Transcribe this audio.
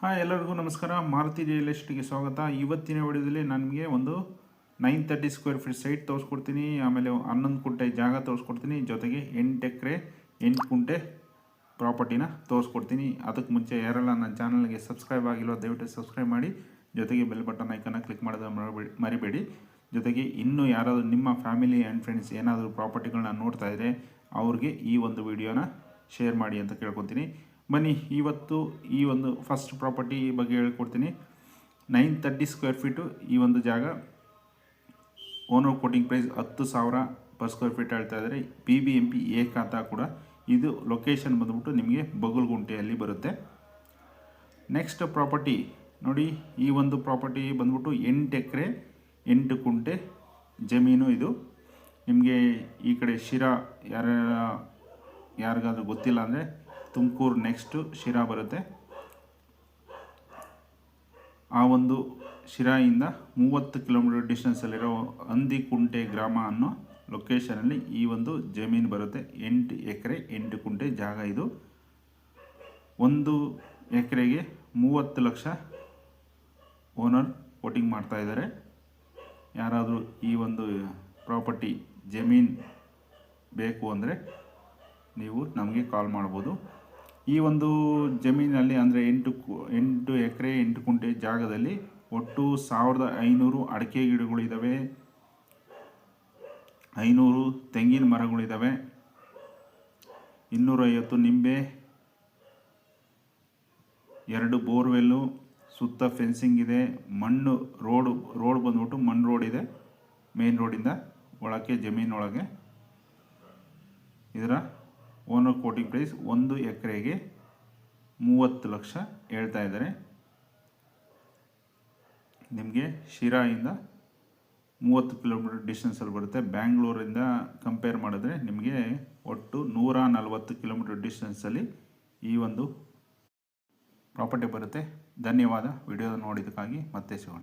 Hi, ಎಲ್ಲರಿಗೂ ನಮಸ್ಕಾರ. Maruti real ಎಸ್ಟೇಟ್ಗೆ ಸ್ವಾಗತ. ಇವತ್ತಿನ ವಿಡಿಯೋದಲ್ಲಿ ನನಗೆ ಒಂದು nine thirty square feet site ತೋರಿಸ್ಕೊಡ್ತೀನಿ. ಆಮೇಲೆ ಹನ್ನೊಂದು ಕುಂಟೆ ಜಾಗ ತೋರಿಸ್ಕೊಡ್ತೀನಿ. ಜೊತೆಗೆ ಎಂಟು ಎಕರೆ, ಎಂಟು ಕುಂಟೆ ಪ್ರಾಪರ್ಟಿನ ತೋರಿಸ್ಕೊಡ್ತೀನಿ. ಅದಕ್ಕೆ ಮುಂಚೆ ಯಾರೆಲ್ಲ ನನ್ನ ಚಾನಲ್ಗೆ ಸಬ್ಸ್ಕ್ರೈಬ್ ಆಗಿಲ್ವೋ, ದಯವಿಟ್ಟು ಸಬ್ಸ್ಕ್ರೈಬ್ ಮಾಡಿ. ಜೊತೆಗೆ ಬೆಲ್ ಬಟನ್ ಐಕನ್ನ ಕ್ಲಿಕ್ ಮಾಡೋದು ಮರಬೇಡಿ ಮರಿಬೇಡಿ. ಜೊತೆಗೆ ಇನ್ನೂ ಯಾರಾದರೂ ನಿಮ್ಮ ಫ್ಯಾಮಿಲಿ ಆ್ಯಂಡ್ ಫ್ರೆಂಡ್ಸ್ ಏನಾದರೂ ಪ್ರಾಪರ್ಟಿಗಳನ್ನ ನೋಡ್ತಾ ಇದ್ದರೆ ಅವ್ರಿಗೆ ಈ ಒಂದು ವಿಡಿಯೋನ ಶೇರ್ ಮಾಡಿ ಅಂತ ಕೇಳ್ಕೊತೀನಿ. ಬನ್ನಿ ಇವತ್ತು ಈ ಒಂದು ಫಸ್ಟ್ ಪ್ರಾಪರ್ಟಿ ಬಗ್ಗೆ ಹೇಳ್ಕೊಡ್ತೀನಿ. ನೈನ್ ತರ್ಟಿ ಸ್ಕ್ವೇರ್ ಫೀಟು ಈ ಒಂದು ಜಾಗ. ಓನರ್ ಕೋಟಿಂಗ್ ಪ್ರೈಸ್ ಹತ್ತು ಸಾವಿರ ಪರ್ ಸ್ಕ್ವೇರ್ ಫೀಟ್ ಹೇಳ್ತಾ ಇದ್ದಾರೆ. ಪಿ ಬಿ ಎಂ ಪಿ ಏಕಾತ ಕೂಡ ಇದು ಲೊಕೇಶನ್ ಬಂದ್ಬಿಟ್ಟು ನಿಮಗೆ ಬಗುಲ್ಗುಂಟೆಯಲ್ಲಿ ಬರುತ್ತೆ. ನೆಕ್ಸ್ಟ್ ಪ್ರಾಪರ್ಟಿ ನೋಡಿ, ಈ ಒಂದು ಪ್ರಾಪರ್ಟಿ ಬಂದ್ಬಿಟ್ಟು ಎಂಟು ಎಕರೆ, ಎಂಟು ಕುಂಟೆ ಜಮೀನು ಇದು. ನಿಮಗೆ ಈ ಕಡೆ ಶಿರಾ ಯಾರ ಯಾರಿಗಾದ್ರೂ ಗೊತ್ತಿಲ್ಲ ಅಂದರೆ ತುಮಕೂರು ನೆಕ್ಸ್ಟು ಶಿರಾ ಬರುತ್ತೆ. ಆ ಒಂದು ಶಿರಾಯಿಂದ ಮೂವತ್ತು ಕಿಲೋಮೀಟರ್ ಡಿಸ್ಟೆನ್ಸಲ್ಲಿರೋ ಹಂದಿಕುಂಟೆ ಗ್ರಾಮ ಅನ್ನೋ ಲೊಕೇಶನಲ್ಲಿ ಈ ಒಂದು ಜಮೀನು ಬರುತ್ತೆ. ಎಂಟು ಎಕರೆ, ಎಂಟು ಕುಂಟೆ ಜಾಗ ಇದು. ಒಂದು ಎಕರೆಗೆ ಮೂವತ್ತು ಲಕ್ಷ ಓನರ್ ಕೋಟಿಂಗ್ ಮಾಡ್ತಾ ಇದ್ದಾರೆ. ಯಾರಾದರೂ ಈ ಒಂದು ಪ್ರಾಪರ್ಟಿ ಜಮೀನು ಬೇಕು ಅಂದರೆ ನೀವು ನಮಗೆ ಕಾಲ್ ಮಾಡ್ಬೋದು. ಈ ಒಂದು ಜಮೀನಿನಲ್ಲಿ ಅಂದರೆ ಎಂಟು ಕು- ಎಂಟು ಎಕರೆ, ಎಂಟು ಕುಂಟೆ ಜಾಗದಲ್ಲಿ ಒಟ್ಟು ಸಾವಿರದ ಐನೂರು ಅಡಿಕೆ ಗಿಡಗಳಿದ್ದಾವೆ ಐನೂರು ತೆಂಗಿನ ಮರಗಳಿದ್ದಾವೆ ಇನ್ನೂರೈವತ್ತು ನಿಂಬೆ, ಎರಡು ಬೋರ್ವೆಲ್ಲು, ಸುತ್ತ ಫೆನ್ಸಿಂಗ್ ಇದೆ, ಮಣ್ಣು ರೋಡು, ರೋಡ್ ಬಂದ್ಬಿಟ್ಟು ಮಣ್ಣು ರೋಡ್ ಇದೆ, ಮೇನ್ ರೋಡಿಂದ ಒಳಕ್ಕೆ ಜಮೀನೊಳಗೆ. ಇದರ ಓನರ್ ಕೋಟಿಂಗ್ ಪ್ರೈಸ್ ಒಂದು ಎಕರೆಗೆ ಮೂವತ್ತು ಲಕ್ಷ ಹೇಳ್ತಾ ಇದ್ದಾರೆ. ನಿಮಗೆ ಶಿರಾಯಿಂದ ಮೂವತ್ತು ಕಿಲೋಮೀಟರ್ ಡಿಸ್ಟೆನ್ಸಲ್ಲಿ ಬರುತ್ತೆ. ಬ್ಯಾಂಗ್ಳೂರಿಂದ ಕಂಪೇರ್ ಮಾಡಿದ್ರೆ ನಿಮಗೆ ಒಟ್ಟು ನೂರ ನಲವತ್ತು ಕಿಲೋಮೀಟರ್ ಡಿಸ್ಟೆನ್ಸಲ್ಲಿ ಈ ಒಂದು ಪ್ರಾಪರ್ಟಿ ಬರುತ್ತೆ. ಧನ್ಯವಾದ. ವಿಡಿಯೋ ನೋಡಿದ್ದಕ್ಕಾಗಿ ಮತ್ತೆ ಸಿಗೋಣ.